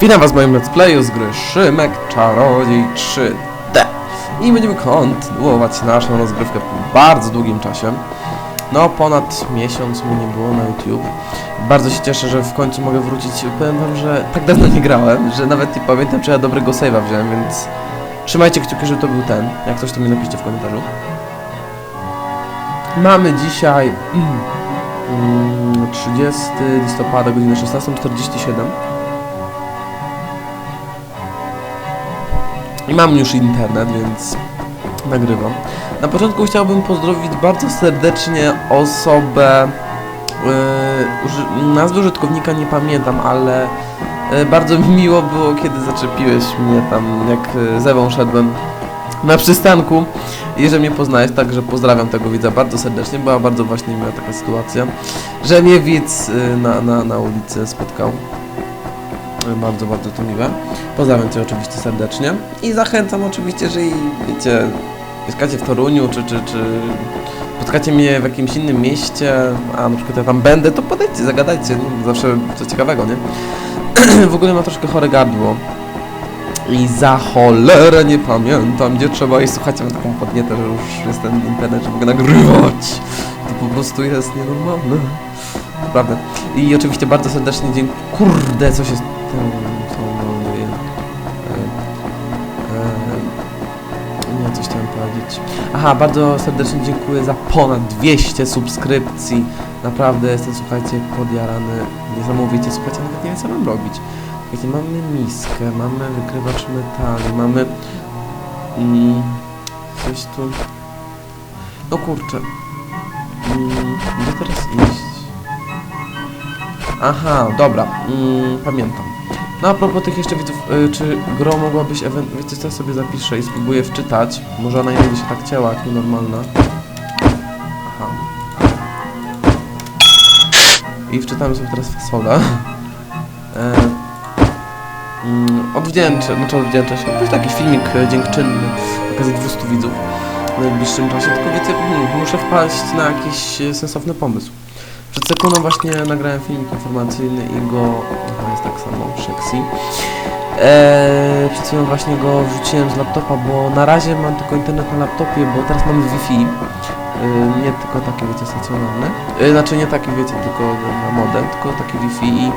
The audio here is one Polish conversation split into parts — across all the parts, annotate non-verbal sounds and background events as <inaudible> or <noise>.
Witam was w moim let's playu z gry Szymek Czarodziej 3D i będziemy kontynuować naszą rozgrywkę po bardzo długim czasie. No, ponad miesiąc mnie nie było na YouTube. Bardzo się cieszę, że w końcu mogę wrócić. Powiem wam, że tak dawno nie grałem, że nawet nie pamiętam, czy ja dobrego save'a wziąłem, więc trzymajcie kciuki, że to był ten. Jak coś, to mi napiszcie w komentarzu. Mamy dzisiaj mm, 30 listopada, godzinę 16.47. I mam już internet, więc nagrywam. Na początku chciałbym pozdrowić bardzo serdecznie osobę. Yy, nazwy użytkownika nie pamiętam, ale yy, bardzo mi miło było, kiedy zaczepiłeś mnie tam, jak yy, z Ewą szedłem na przystanku i że mnie poznałeś, także pozdrawiam tego widza bardzo serdecznie. Była bardzo właśnie miła taka sytuacja, że mnie widz yy, na, na, na ulicy spotkał. Yy, Bardzo, bardzo to miłe. Pozdrawiam Cię oczywiście serdecznie i zachęcam oczywiście, że i wiecie, mieszkacie w Toruniu, czy, czy, czy spotkacie mnie w jakimś innym mieście, a na przykład ja tam będę, to podejdźcie, zagadajcie, nie? zawsze coś ciekawego, nie? <clears throat> w ogóle mam troszkę chore gardło i za cholerę nie pamiętam, gdzie trzeba iść, słuchajcie, mam taką podnietę, że już jest ten internet, że mogę nagrywać. To po prostu jest nienormalne. Naprawdę. I oczywiście bardzo serdecznie dziękuję. Kurde, co się dzieje? E, e, nie, coś chciałem powiedzieć. Aha, bardzo serdecznie dziękuję za ponad 200 subskrypcji. Naprawdę jestem, słuchajcie, podjarany. Niesamowicie, słuchajcie, nawet nie wiem, co mam robić. Słuchajcie, mamy miskę, mamy wykrywacz metali, mamy... Mm, coś tu... No kurczę. Mm, gdzie teraz iść? Aha, dobra, mm, pamiętam. No a propos tych jeszcze widzów, y, czy gro mogłabyś ewent... Wiecie co, sobie zapiszę i spróbuję wczytać. Może ona nie będzie się tak cięła, jak nienormalna. Aha. I wczytamy sobie teraz fasolę. E, mm, odwdzięczę, znaczy odwdzięczę się. To jest taki filmik e, dziękczynny okazji 200 widzów w najbliższym czasie. Tylko wiecie, hmm, muszę wpaść na jakiś e, sensowny pomysł. Przed sekundą właśnie nagrałem filmik informacyjny i go... Aha, jest tak samo, sexy. Eee, przed chwilą właśnie go wrzuciłem z laptopa, bo na razie mam tylko internet na laptopie, bo teraz mamy Wi-Fi. Eee, nie tylko takie, wiecie, stacjonarne. Eee, znaczy nie taki, wiecie, tylko na modem, tylko taki Wi-Fi i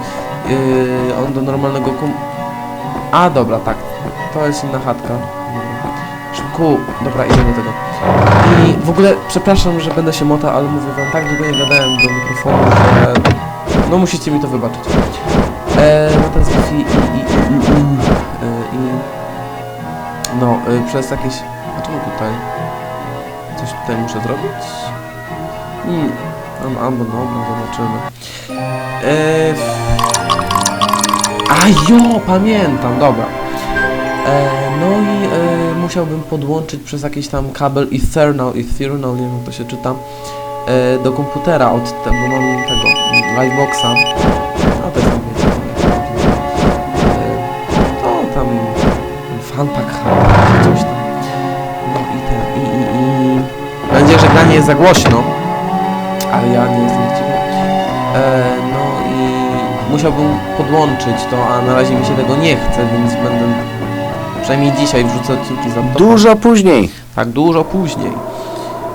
eee, on do normalnego kom... A, dobra, tak. To jest inna chatka. Szybku, dobra, idę do tego. I w ogóle przepraszam, że będę się motał, ale mówię wam, tak długo nie gadałem do mikrofonu, że no musicie mi to wybaczyć. E, no teraz i, i, i, i, e, i no e, przez jakieś... A czemu tutaj? Coś tutaj muszę zrobić? Hmm, al- albo dobra, zobaczymy. E, a jo, pamiętam, dobra. E, no i e, musiałbym podłączyć przez jakiś tam kabel Ethernet, Ethernet, nie wiem jak to się czyta, e, do komputera od te, bo mam tego Liveboxa. No to tam wiecie, tam fanpack coś tam. No i ten, i, i, i... Mam nadzieję, że granie jest za głośno, ale ja nie jestem. E, no i musiałbym podłączyć to, a na razie mi się tego nie chce, więc będę Przynajmniej dzisiaj wrzucę odcinki z laptopa. Dużo później. Tak, dużo później.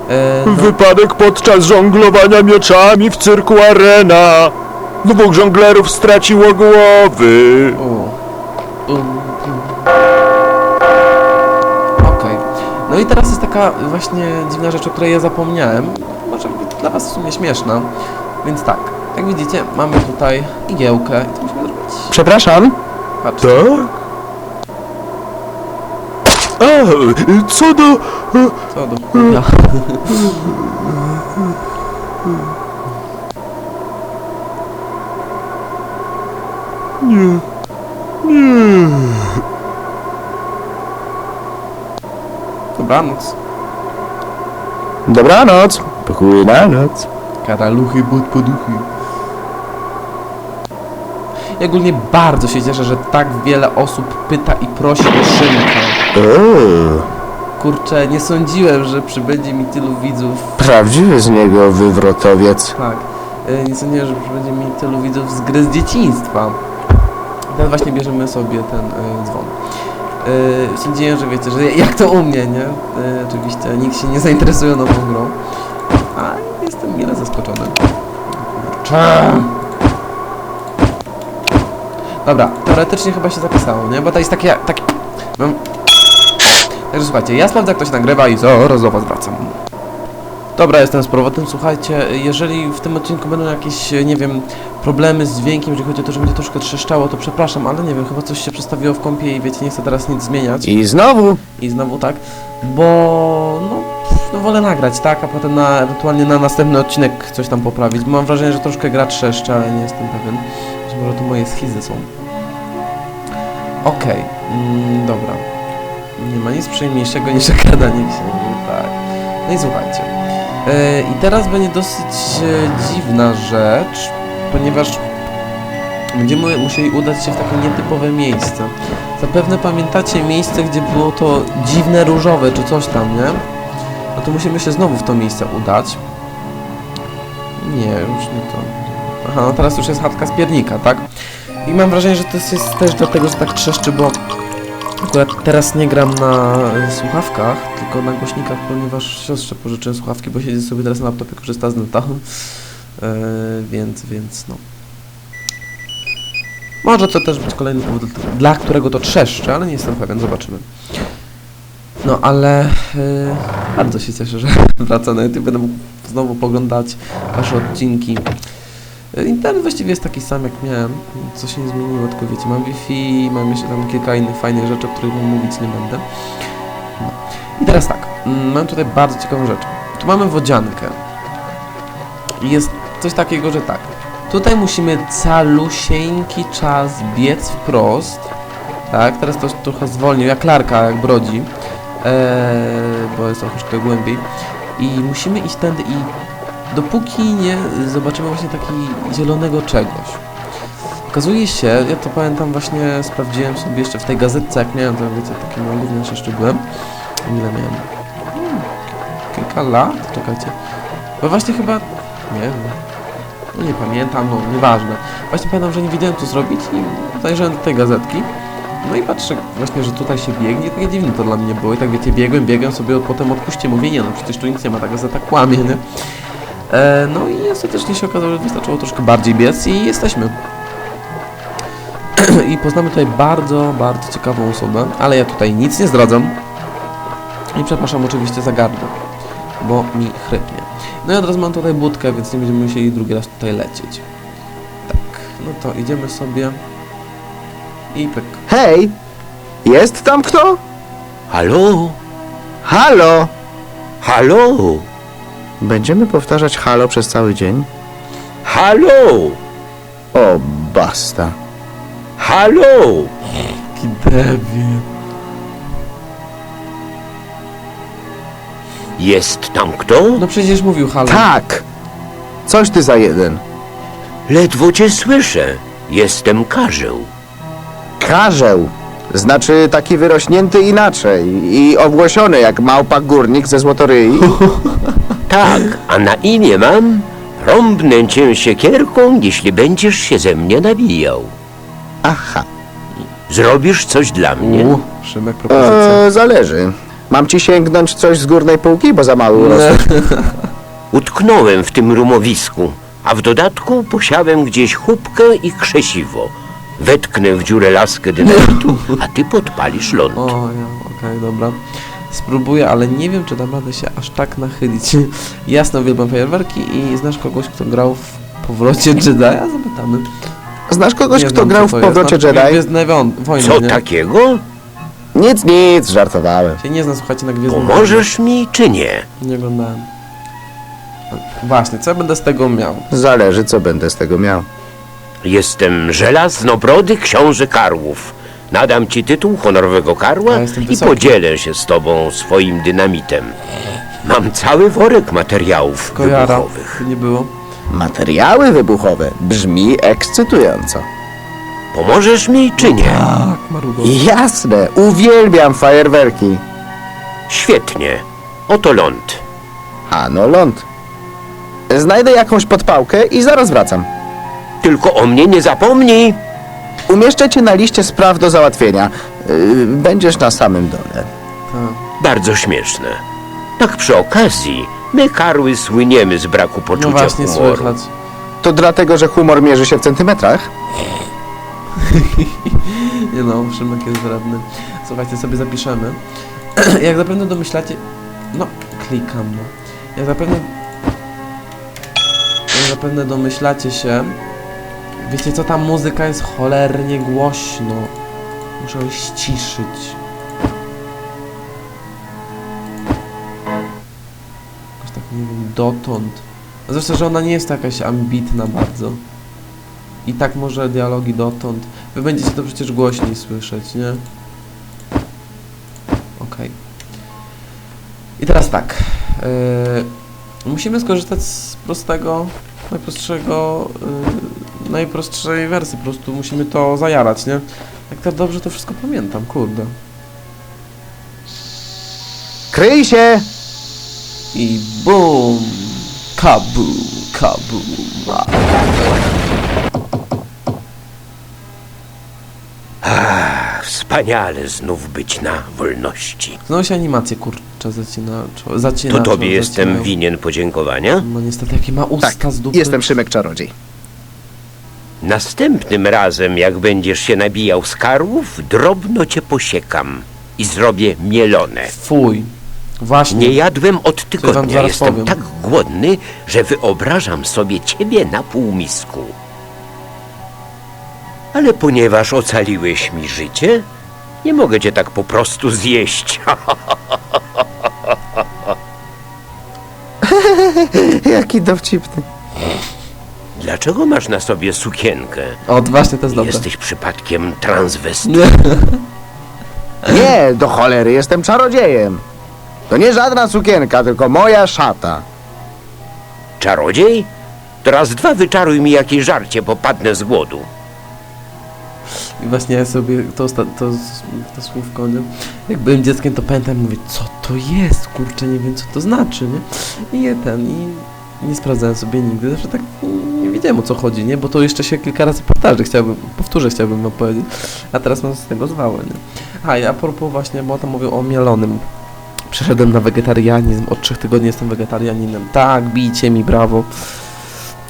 E, no, Wypadek podczas żonglowania mieczami w cyrku Arena. Dwóch żonglerów straciło głowy. o. Um, um. Okej. No i teraz jest taka właśnie dziwna rzecz, o której ja zapomniałem. Może być dla was w sumie śmieszna. Więc tak, jak widzicie, mamy tutaj igiełkę. I co musimy zrobić? Przepraszam. Patrzcie. Tak? A, co do... Co do chuja. Nie. Nie. Dobranoc. Dobranoc. Pokój na noc. Karaluchy, bud poduchy. Ja ogólnie bardzo się cieszę, że tak wiele osób pyta i prosi o szynkę. Uuu, Kurczę, nie sądziłem, że przybędzie mi tylu widzów. prawdziwy z niego wywrotowiec. Tak. e, Nie sądziłem, że przybędzie mi tylu widzów z gry z dzieciństwa. Teraz właśnie bierzemy sobie ten e, dzwon. E, sądziłem, że wiecie, że jak to u mnie, nie? E, oczywiście nikt się nie zainteresuje nową grą. A jestem mile zaskoczony. Kurczę. Dobra, teoretycznie chyba się zapisało, nie? Bo to jest takie... takie... Mam... Także słuchajcie, ja sprawdzę jak to się nagrywa i zaraz do was wracam. Dobra, jestem z powrotem. Słuchajcie, jeżeli w tym odcinku będą jakieś, nie wiem, problemy z dźwiękiem, jeżeli chodzi o to, że będzie troszkę trzeszczało, to przepraszam, ale nie wiem, chyba coś się przestawiło w kąpie i wiecie, nie chcę teraz nic zmieniać. I znowu. I znowu tak, bo no, no wolę nagrać, tak, a potem na, ewentualnie na następny odcinek coś tam poprawić. Mam wrażenie, że troszkę gra trzeszczy, ale nie jestem pewien. Być może to moje schizy są. Okej, mm, dobra. Nie ma nic przyjemniejszego niż gadanie księży, tak. No i słuchajcie. E, I teraz będzie dosyć e, dziwna rzecz, ponieważ będziemy musieli udać się w takie nietypowe miejsce. Zapewne pamiętacie miejsce, gdzie było to dziwne różowe, czy coś tam, nie? No to musimy się znowu w to miejsce udać. Nie, już nie to. Aha, no teraz już jest chatka z piernika, tak? I mam wrażenie, że to jest też dlatego, że tak trzeszczy, bo akurat teraz nie gram na słuchawkach, tylko na głośnikach, ponieważ siostrze pożyczyłem słuchawki, bo siedzi sobie teraz na laptopie, korzysta z neta. <laughs> E, więc, więc no. Może to też być kolejny powód, dla którego to trzeszczy, ale nie jestem pewien, zobaczymy. No ale yy, bardzo się cieszę, że <laughs> wraca na YouTube. Będę mógł znowu poglądać wasze odcinki. Internet właściwie jest taki sam jak miałem, co się nie zmieniło, tylko wiecie, mam Wi-Fi, mam jeszcze tam kilka innych fajnych rzeczy, o których mówić nie będę. No. I teraz tak, mm, mam tutaj bardzo ciekawą rzecz. Tu mamy wodziankę. Jest coś takiego, że tak, Tutaj musimy calusieńki czas biec wprost. Tak, teraz to trochę zwolnił, jak larka, jak brodzi. Eee, bo jest troszeczkę głębiej. I musimy iść tędy i dopóki nie zobaczymy właśnie takiego zielonego czegoś. Okazuje się, ja to pamiętam właśnie, sprawdziłem sobie jeszcze w tej gazetce, jak miałem, to wiecie, takie najgłówniejsze szczegóły. Ile miałem? Hmm, kilka lat? Czekajcie. Bo właśnie chyba, nie wiem, no nie pamiętam, no nieważne. Właśnie pamiętam, że nie wiedziałem co zrobić i zajrzałem do tej gazetki. No i patrzę właśnie, że tutaj się biegnie, takie dziwne to dla mnie było. I tak wiecie, biegłem, biegłem sobie, potem odpuśćcie, mówię, nie no, przecież tu nic nie ma, ta gazeta kłamie, nie? E, no i ostatecznie się okazało, że wystarczyło troszkę bardziej biec i jesteśmy. <clears throat> I poznamy tutaj bardzo, bardzo ciekawą osobę, ale ja tutaj nic nie zdradzam. I przepraszam oczywiście za gardło, bo mi chrypnie. No i od razu mam tutaj budkę, więc nie będziemy musieli drugi raz tutaj lecieć. Tak, no to idziemy sobie i pyk. Hej! Jest tam kto? Halo? Halo! Halo? Będziemy powtarzać halo przez cały dzień? Halo? O, basta. Halo? Jaki debil. Jest tam kto? No przecież mówił halo. Tak! Coś ty za jeden. Ledwo cię słyszę. Jestem Karzeł. Karzeł. Znaczy taki wyrośnięty inaczej i owłosiony jak małpa górnik ze złotoryi. <laughs> Tak, a na imię mam rąbnę cię siekierką, jeśli będziesz się ze mnie nabijał. Aha. Zrobisz coś dla mnie? U, Szymek propozycja. E, zależy. Mam ci sięgnąć coś z górnej półki, bo za mały urosł. <laughs> Utknąłem w tym rumowisku, a w dodatku posiałem gdzieś chubkę i krzesiwo. Wetknę w dziurę laskę dynamitu, a ty podpalisz ląd. O, ja, okej, dobra. Spróbuję, ale nie wiem, czy dam radę się aż tak nachylić. <laughs> Jasno uwielbiam fajerwerki i znasz kogoś, kto grał w powrocie Jedi'a? Zapytamy. Znasz kogoś, Nie kto znam, grał co w to powrocie. Znaczy, Jedi? Gwiezdne Won- Wojny, Co nie? takiego? Nic, nic, żartowałem. Się nie znam, słuchajcie, na Gwiezdnym Pomożesz mi czy nie? Nie oglądałem. Właśnie, co ja będę z tego miał? Zależy, co będę z tego miał. Jestem żelaznobrody książę karłów. Nadam ci tytuł honorowego karła jestem i wysoki. podzielę się z tobą swoim dynamitem. Mam cały worek materiałów Kojara, wybuchowych. nie było. Materiały wybuchowe. Brzmi ekscytująco. Pomożesz mi czy nie? Tak, Marugo. Jasne, uwielbiam fajerwerki. Świetnie. Oto ląd. Ano ląd. Znajdę jakąś podpałkę i zaraz wracam. Tylko o mnie nie zapomnij. Umieszczę cię na liście spraw do załatwienia. Yy, Będziesz na samym dole. Bardzo śmieszne. Tak przy okazji, my karły słyniemy z braku No poczucia właśnie humoru. słychać. To dlatego, że humor mierzy się w centymetrach? <laughs> Nie no, Szymek jest wredny. Słuchajcie, sobie zapiszemy. <clears throat> Jak zapewne domyślacie... No, klikam, no. Jak zapewne... Jak zapewne domyślacie się... Wiecie co, ta muzyka jest cholernie głośno. Muszę ją ściszyć. Jakoś tak, nie wiem, dotąd. Zresztą, że ona nie jest jakaś ambitna bardzo. I tak może dialogi dotąd. Wy będziecie to przecież głośniej słyszeć, nie? Okej. I teraz tak. Yy, musimy skorzystać z prostego, najprostszego, yy, najprostszej wersji. Po prostu musimy to zajarać, nie? Jak tak dobrze to wszystko pamiętam, kurde. Kryj się! I BUM! Kabu, kabu. a. Wspaniale znów być na wolności. Znowu się animacje kurczę zacina, zacina To tobie jestem winien podziękowania. No niestety, jakie ma usta Tak, z dupy. jestem Szymek Czarodziej. Następnym razem, jak będziesz się nabijał z karłów, drobno cię posiekam i zrobię mielone. Fuj. Właśnie. Nie jadłem od tygodnia. Jestem powiem. tak głodny, że wyobrażam sobie ciebie na półmisku. Ale ponieważ ocaliłeś mi życie, nie mogę cię tak po prostu zjeść. <laughs> <laughs> Jaki dowcipny. Dlaczego masz na sobie sukienkę? O, właśnie to jest dobre. Jesteś przypadkiem transwestytą? <laughs> Nie. Do cholery, jestem czarodziejem. To nie żadna sukienka, tylko moja szata. Czarodziej? Teraz dwa wyczaruj mi jakieś żarcie, bo padnę z głodu. I właśnie ja sobie to, osta- to, to słówko, nie? Jak byłem dzieckiem, to pamiętam, mówię, co to jest, kurczę, nie wiem, co to znaczy, nie? I je ten, i nie sprawdzałem sobie nigdy, zawsze tak nie wiedziałem, o co chodzi, nie? Bo to jeszcze się kilka razy powtarzy, chciałbym, powtórzę, chciałbym wam powiedzieć, a teraz mam z tego zwałę, nie? A, i a propos właśnie, bo tam mówią o mielonym. Przeszedłem na wegetarianizm, od trzech tygodni jestem wegetarianinem. Tak, bijcie mi, brawo.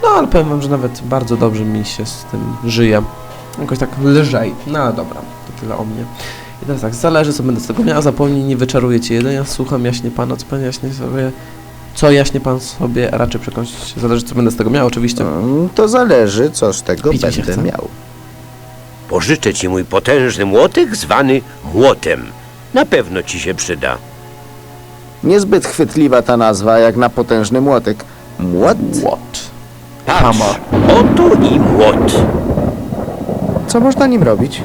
No, ale powiem wam, że nawet bardzo dobrze mi się z tym żyje. Jakoś tak lżej. No ale dobra, to tyle o mnie. I teraz tak, zależy co będę z tego miał, zapomnij, nie wyczarujecie jedzenia, słucham jaśnie pana, co pan jaśnie sobie, co jaśnie pan sobie, a raczej przekąś, zależy co będę z tego miał, oczywiście. Mm, To zależy, co z tego Pić mi się będę chce. miał. Pożyczę ci mój potężny młotek zwany młotem. Na pewno ci się przyda. Niezbyt chwytliwa ta nazwa, jak na potężny młotek. Młot? What? Patrz, oto i młot. Co można nim robić?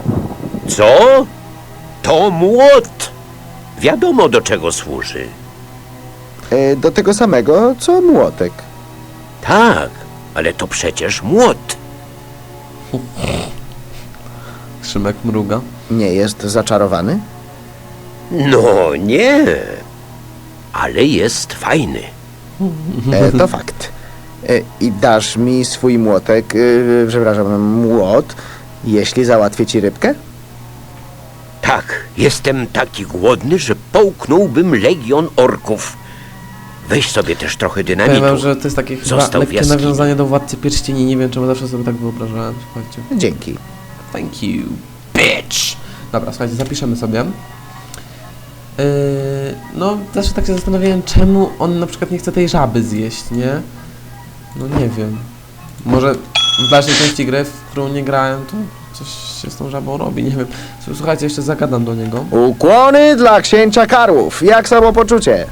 Co? To młot. Wiadomo do czego służy. E, do tego samego, co młotek. Tak, ale to przecież młot. <laughs> Szymek mruga. Nie jest zaczarowany? No nie, ale jest fajny. E, to fakt. E, I dasz mi swój młotek, e, przepraszam, młot, jeśli załatwię ci rybkę? Tak, jestem taki głodny, że połknąłbym legion orków. Weź sobie też trochę Powiem dynamitu. wam, że to jest takie chyba Został w lekkie jaskini. nawiązanie do Władcy Pierścieni, nie wiem czemu zawsze sobie tak wyobrażałem, słuchajcie. Dzięki. Thank you, bitch! Dobra, słuchajcie, zapiszemy sobie. Yy, no, zawsze tak się zastanawiałem, czemu on na przykład nie chce tej żaby zjeść, nie? No nie wiem. Może w dalszej części gry, w którą nie grałem, to coś się z tą żabą robi, nie wiem. Słuchajcie, jeszcze zagadam do niego. Ukłony dla księcia karłów. Jak samopoczucie?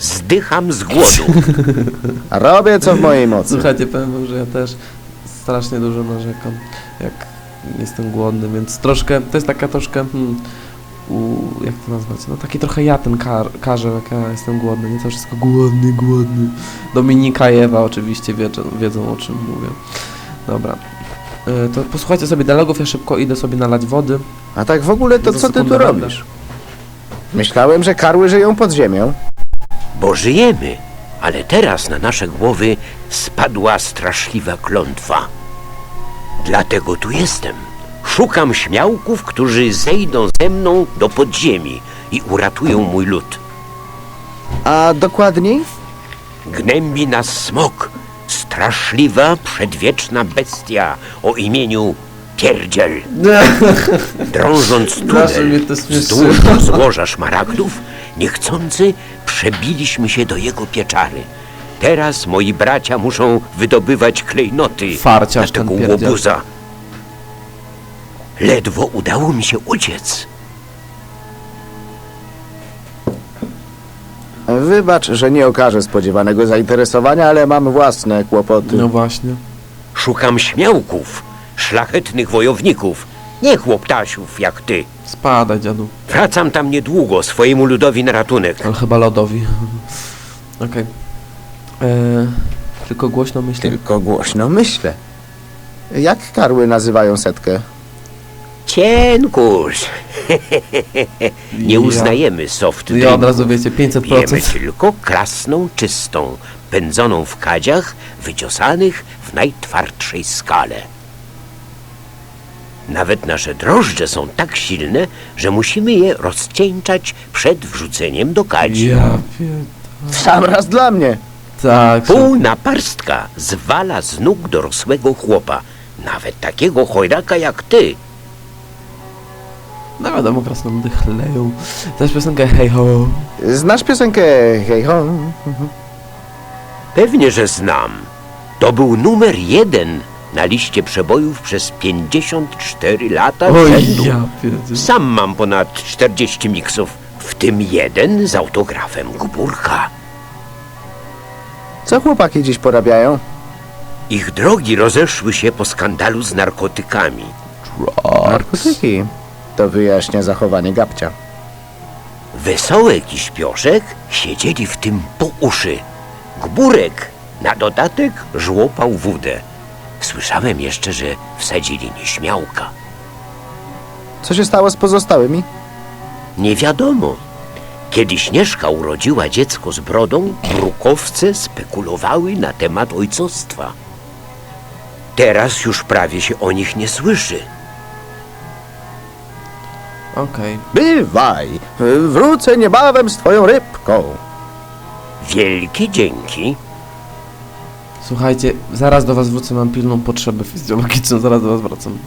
Zdycham z głodu. <laughs> Robię co w mojej mocy. Słuchajcie, powiem wam, że ja też strasznie dużo narzekam, jak jestem głodny, więc troszkę, to jest taka troszkę, hmm, u, jak to nazwać, no taki trochę ja ten kar, karzeł, jak ja jestem głodny, nie to wszystko głodny, głodny. Dominika i Ewa oczywiście wiedzą, wiedzą o czym mówię. Dobra. Y, To posłuchajcie sobie dialogów, ja szybko idę sobie nalać wody. A tak w ogóle to Za co ty sekundę tu będę. robisz? Myślałem, że karły żyją pod ziemią. Bo żyjemy, ale teraz na nasze głowy spadła straszliwa klątwa. Dlatego tu jestem, Szukam śmiałków, którzy zejdą ze mną do podziemi i uratują mój lud. A dokładniej? Gnębi nas smok, straszliwa, przedwieczna bestia o imieniu Pierdziel. <laughs> Drążąc tunel wzdłuż złoża szmaragdów, niechcący przebiliśmy się do jego pieczary. Teraz moi bracia muszą wydobywać klejnoty Farciarz na tego ten pierdziel. łobuza. Ledwo udało mi się uciec. Wybacz, że nie okażę spodziewanego zainteresowania, ale mam własne kłopoty. No właśnie. Szukam śmiałków, szlachetnych wojowników, nie chłoptasiów jak ty. Spadaj, dziadu. Wracam tam niedługo swojemu ludowi na ratunek. Ale chyba lodowi. Okej. Eee, Tylko głośno myślę. Tylko głośno myślę. Jak karły nazywają setkę? Cienkusz. <laughs> Nie uznajemy soft Ja od razu wiecie, 500%. Pijemy tylko krasną, czystą, pędzoną w kadziach, wyciosanych w najtwardszej skale. Nawet nasze drożdże są tak silne, że musimy je rozcieńczać przed wrzuceniem do kadzi. Ja. W sam raz dla mnie. Tak. Pół naparstka zwala z nóg dorosłego chłopa, nawet takiego chojraka jak ty. No wiadomo, krasnoludy chleją. Też piosenkę Hey Ho. Znasz piosenkę Hej ho? Pewnie, że znam. To był numer jeden na liście przebojów przez 54 lata Oj, rzędu. ja pierdzielę. Sam mam ponad 40 miksów, w tym jeden z autografem Gburka. Co chłopaki dziś porabiają? Ich drogi rozeszły się po skandalu z narkotykami. Narkotyki. To wyjaśnia zachowanie Gabcia. Wesołek i śpioszek siedzieli w tym po uszy. Gburek na dodatek żłopał wódę. Słyszałem jeszcze, że wsadzili nieśmiałka. Co się stało z pozostałymi? Nie wiadomo. Kiedy Śnieżka urodziła dziecko z brodą, brukowce spekulowały na temat ojcostwa. Teraz już prawie się o nich nie słyszy. Okej. Bywaj. Wrócę niebawem z twoją rybką. Wielkie dzięki. Słuchajcie, zaraz do was wrócę, mam pilną potrzebę fizjologiczną, zaraz do was wracam.